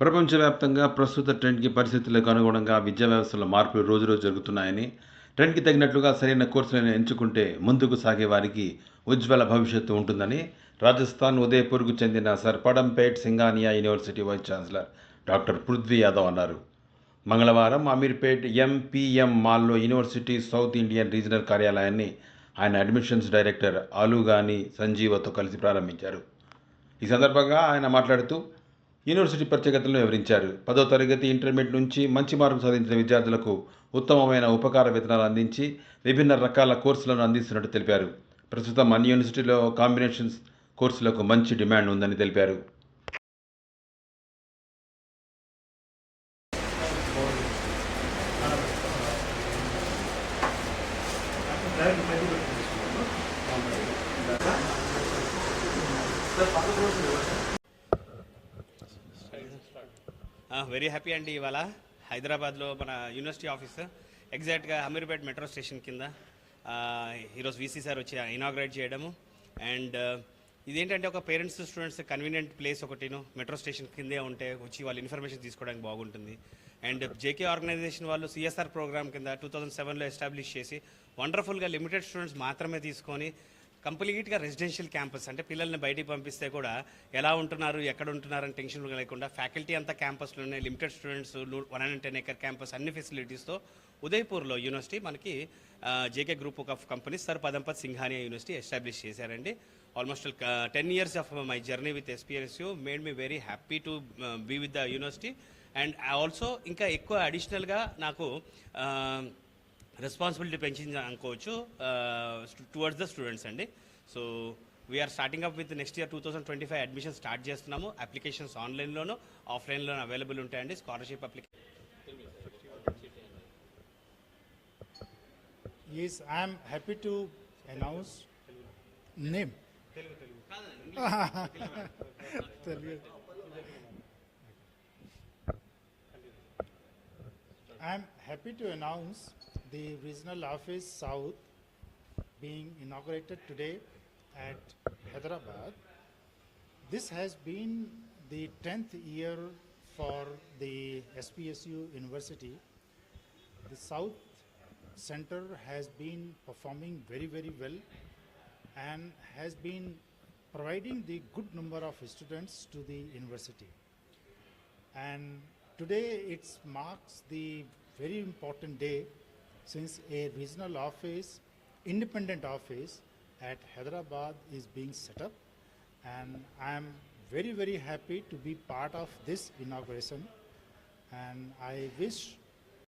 ప్రపంచవ్యాప్తంగా ప్రస్తుత ట్రెండ్కి పరిస్థితులకు అనుగుణంగా విద్యా వ్యవస్థలో మార్పులు రోజురోజు జరుగుతున్నాయని ట్రెండ్కి తగినట్లుగా సరైన కోర్సులను ఎంచుకుంటే ముందుకు సాగే వారికి ఉజ్వల భవిష్యత్తు ఉంటుందని రాజస్థాన్ ఉదయపూర్కు చెందిన sir Padampat Singhania university vice chancellor doctor Prithvi Yadav అన్నారు. మంగళవారం అమీర్పేట్ ఎంపీఎం మాల్లో యూనివర్సిటీ సౌత్ ఇండియన్ రీజనల్ కార్యాలయాన్ని ఆయన అడ్మిషన్స్ డైరెక్టర్ ఆలుగాని సంజీవతో కలిసి ప్రారంభించారు. ఈ సందర్భంగా ఆయన మాట్లాడుతూ యూనివర్సిటీ ప్రత్యేకతలను వివరించారు. పదో తరగతి ఇంటర్మీడియట్ నుంచి మంచి మార్కులు సాధించిన విద్యార్థులకు ఉత్తమమైన ఉపకార విత్తనాలు అందించి విభిన్న రకాల కోర్సులను అందిస్తున్నట్టు తెలిపారు. ప్రస్తుతం అన్ని యూనివర్సిటీలో కాంబినేషన్స్ కోర్సులకు మంచి డిమాండ్ ఉందని తెలిపారు. వెరీ హ్యాపీ అండి ఇవాళ. హైదరాబాద్లో మన యూనివర్సిటీ ఆఫీస్. ఎగ్జాక్ట్గా అమీర్పేట్ మెట్రో స్టేషన్ కింద ఈరోజు వీసీ సార్ వచ్చి ఇనాగ్రేట్ చేయడము. అండ్ ఇదేంటంటే ఒక పేరెంట్స్ స్టూడెంట్స్ కన్వీనియంట్ ప్లేస్ ఒకటిను మెట్రో స్టేషన్ కిందే ఉంటే వచ్చి వాళ్ళు ఇన్ఫర్మేషన్ తీసుకోవడానికి బాగుంటుంది. అండ్ జేకే ఆర్గనైజేషన్ వాళ్ళు సిఎస్ఆర్ ప్రోగ్రామ్ కింద టూ థౌజండ్ సెవెన్లో ఎస్టాబ్లిష్ చేసి వండర్ఫుల్గా లిమిటెడ్ స్టూడెంట్స్ మాత్రమే తీసుకొని కంప్లీట్గా రెసిడెన్షియల్ క్యాంపస్ అంటే పిల్లల్ని బయటికి పంపిస్తే కూడా ఎలా ఉంటున్నారు ఎక్కడ ఉంటున్నారు అని టెన్షన్ లేకుండా ఫ్యాకల్టీ అంతా క్యాంపస్లోనే limited students one and ten acre campus అన్ని ఫెసిలిటీస్తో ఉదయ్పూర్లో యూనివర్సిటీ మనకి JK group of companies sir Padampat Singhania university establish చేశారండి. Almost ten years of my journey with SPSU made me very happy to be with the university. And also ఇంకా ఎక్కువ అడిషనల్గా నాకు responsibility పెంచింది అనుకోవచ్చు టువర్డ్స్ ద స్టూడెంట్స్ అండి. So we are starting up with next year two thousand twenty five admission start చేస్తున్నాము. Applications ఆన్లైన్లోనూ ఆఫ్లైన్లోనూ అవైలబుల్ ఉంటాయండి. Scholarship application Yes, I am happy to announce name. I am happy to announce the regional office south being inaugurated today at Hyderabad. This has been the 10th year for the SPSU University. The South Center has been performing very, very well and has been providing the good number of students to the university. And today it marks the very important day since a regional office, independent office at Hyderabad is being set up. And I am very, very happy to be part of this inauguration. And I wish